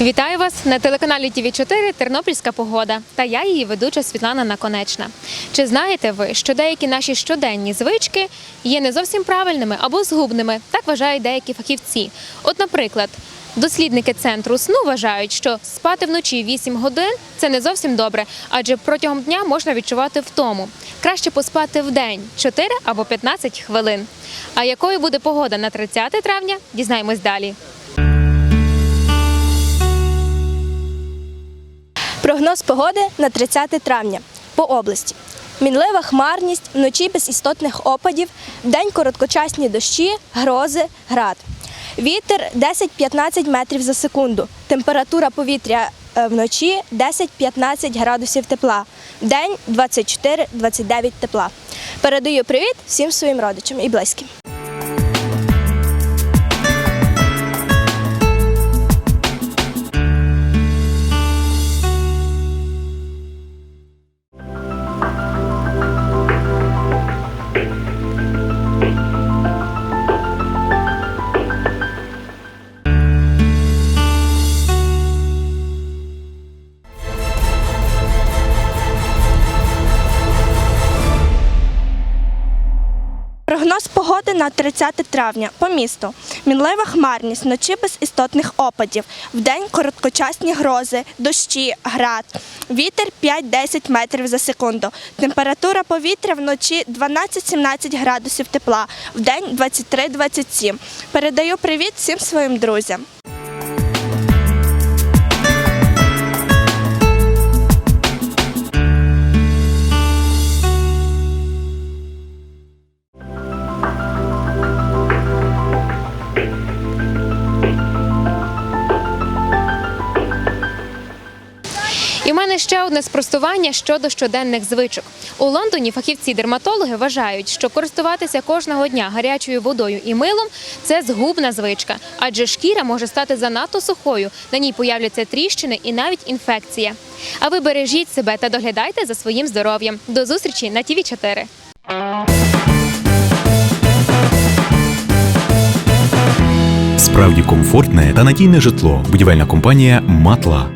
Вітаю вас на телеканалі ТВ 4 Тернопільська погода та я її ведуча Світлана Наконечна. Чи знаєте ви, що деякі наші щоденні звички є не зовсім правильними або згубними? Так вважають деякі фахівці. От, наприклад, дослідники центру сну вважають, що спати вночі 8 годин це не зовсім добре, адже протягом дня можна відчувати втому. Краще поспати в день 4 або 15 хвилин. А якою буде погода на 30 травня? Дізнаємось далі. Прогноз погоди на 30 травня по області. Мінлива хмарність, вночі без істотних опадів, вдень короткочасні дощі, грози, град. Вітер 10-15 метрів за секунду. Температура повітря е, вночі 10-15 градусів тепла. Вдень 24-29 тепла. Передаю привіт всім своїм родичам і близьким. Прогноз погоди на 30 травня по місту. Мінлива хмарність, вночі без істотних опадів. Вдень короткочасні грози, дощі, град. Вітер 5-10 метрів за секунду. Температура повітря вночі 12-17 градусів тепла, вдень 23-27. Передаю привіт всім своїм друзям. Мене ще одне спростування щодо щоденних звичок. У Лондоні фахівці-дерматологи вважають, що користуватися кожного дня гарячою водою і милом це згубна звичка, адже шкіра може стати занадто сухою, на ній появляться тріщини і навіть інфекція. А ви бережіть себе та доглядайте за своїм здоров'ям. До зустрічі на ТВ 4 Справді комфортне та надійне житло. Будівельна компанія Матла.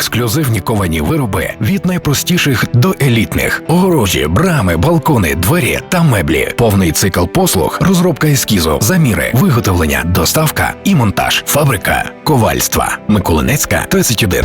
Ексклюзивні ковані вироби від найпростіших до елітних, огорожі, брами, балкони, двері та меблі. Повний цикл послуг, розробка ескізу, заміри, виготовлення, доставка і монтаж. Фабрика ковальства Миколинецька 31.